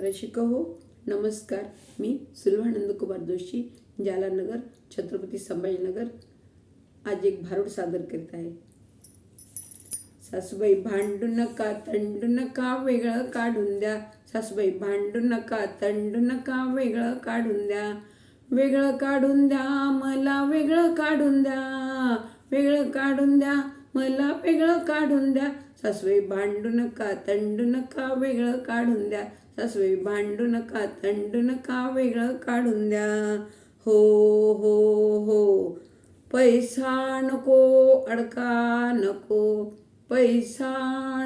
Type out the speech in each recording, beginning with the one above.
रसिक हो नमस्कार मी सुलभानंद कुमार जोशी जालानगर छत्रपती संभाजीनगर. आज एक भारूड सादर करीत आहे. सासूबाई भांडू नका तंडू नका वेगळं काढून द्या. सासूबाई भांडू नका तंडू नका वेगळं काढून द्या. वेगळं काढून द्या मला वेगळं काढून द्या. वेगळं काढून द्या मला वेगळं काढून द्या. सासवे भांडू नका तंडू नका वेगळं काढून द्या. सासवे भांडू नका तंडू नका वेगळं काढून द्या. हो हो हो. पैसा नको अडका नको. पैसा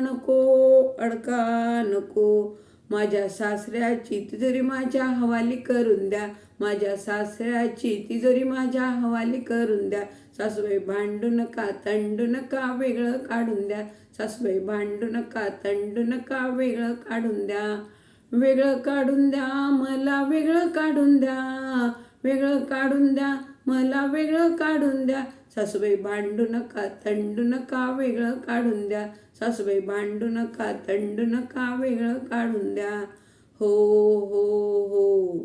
नको अडका नको. माझ्या सासऱ्याची तिजोरी माझ्या हवाली करून द्या. माझ्या सासऱ्याची तिजोरी माझ्या हवाली करून द्या. सासूबाई भांडू नका तंडू नका वेगळं काढून द्या. सासूबाई भांडू नका तंडू नका वेगळं काढून द्या. वेगळं काढून द्या मला वेगळं काढून द्या. वेगळं काढून द्या. मला वेगळं काढून द्या. सासूबाई भांडू नका तंडू नका वेगळं काढून द्या. सासूबाई भांडू नका तंडू नका वेगळं काढून द्या. हो हो हो.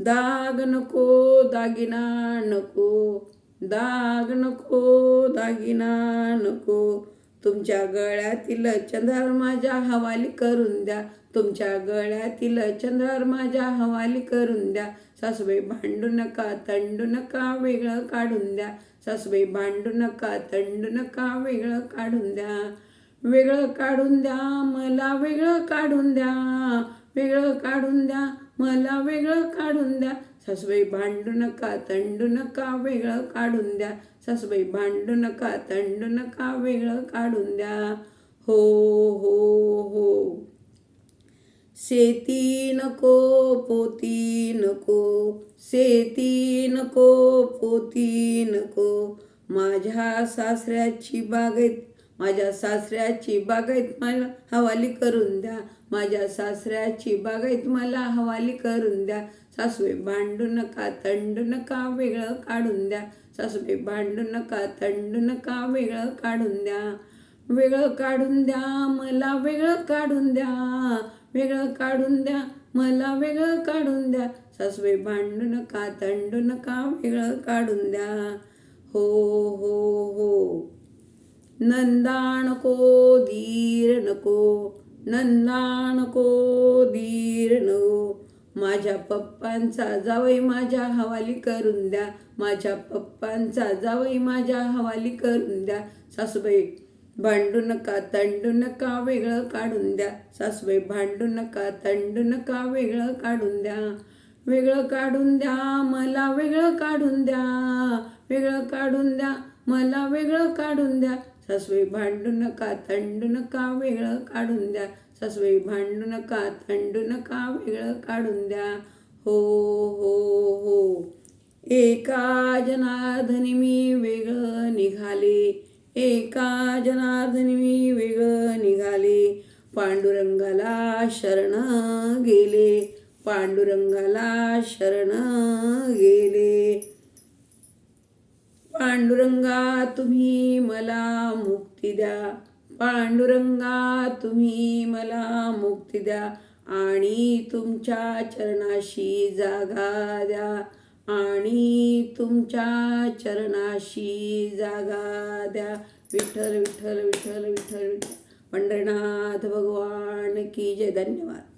दाग नको दागिना नको. दाग नको दागिना नको. तुमच्या गळ्यातील चंद्रावर माझ्या हवाली करून द्या. तुमच्या गळ्यातील चंद्रावर माझ्या हवाली करून द्या. सासूबाई भांडू नका तंडू नका वेगळं काढून द्या. सासूबाई भांडू नका तंडू नका वेगळं काढून द्या. वेगळं काढून द्या मला वेगळं काढून द्या. वेगळं काढून द्या मला वेगळं काढून द्या. सासूबाई भांडू नका तंडू नका वेगळं काढून द्या. सासूबाई भांडू नका तंडू नका वेगळं काढून द्या. हो हो हो. शेती नको पोती नको. शेती नको पोती नको. माझ्या सासऱ्याची बागेत माझ्या सासऱ्याची बागेत मला हवाली करून द्या. माझ्या सासऱ्याची. बागायत मला हवाली करून द्या. सासवे भांडू नका तंडू नका वेगळं काढून द्या. सासवे भांडू नका तंडू नका वेगळं काढून द्या. वेगळं काढून द्या मला वेगळं काढून द्या. वेगळं काढून द्या मला वेगळं काढून द्या. सासवे भांडू नका तंडू नका वेगळं काढून द्या. हो हो हो. नंदा नको धीर नको. नंदा नको माझ्या पप्पांचा जावई माझ्या हवाली करून द्या. माझ्या पप्पांचा जावई माझ्या हवाली करून द्या. सासूबाई भांडू नका तंडू नका वेगळं काढून द्या. सासूबाई भांडू नका तंडू नका वेगळं काढून द्या. वेगळं काढून द्या मला वेगळं काढून द्या. वेगळं काढून द्या. मला वेगळं काढून द्या. सासूबाई भांडू नका थंडू नका वेगळं काढून द्या. सासूबाई भांडू नका थंडू नका वेगळं काढून द्या. हो हो हो. एका जनार्दनी मी वेगळं निघाले. एका जनार्दनी मी वेगळं निघाले. पांडुरंगाला शरण गेले. पांडुरंगाला शरण गेले. पांडुरंगा तुम्ही मला मुक्ती द्या. पांडुरंगा तुम्ही मला मुक्ती द्या. आणि तुमच्या चरणाशी जागा द्या. आणि तुमच्या चरणाशी जागा द्या. विठ्ठल विठ्ठल विठ्ठल विठ्ठल विठ्ठल. पंढरनाथ भगवान की जय. धन्यवाद.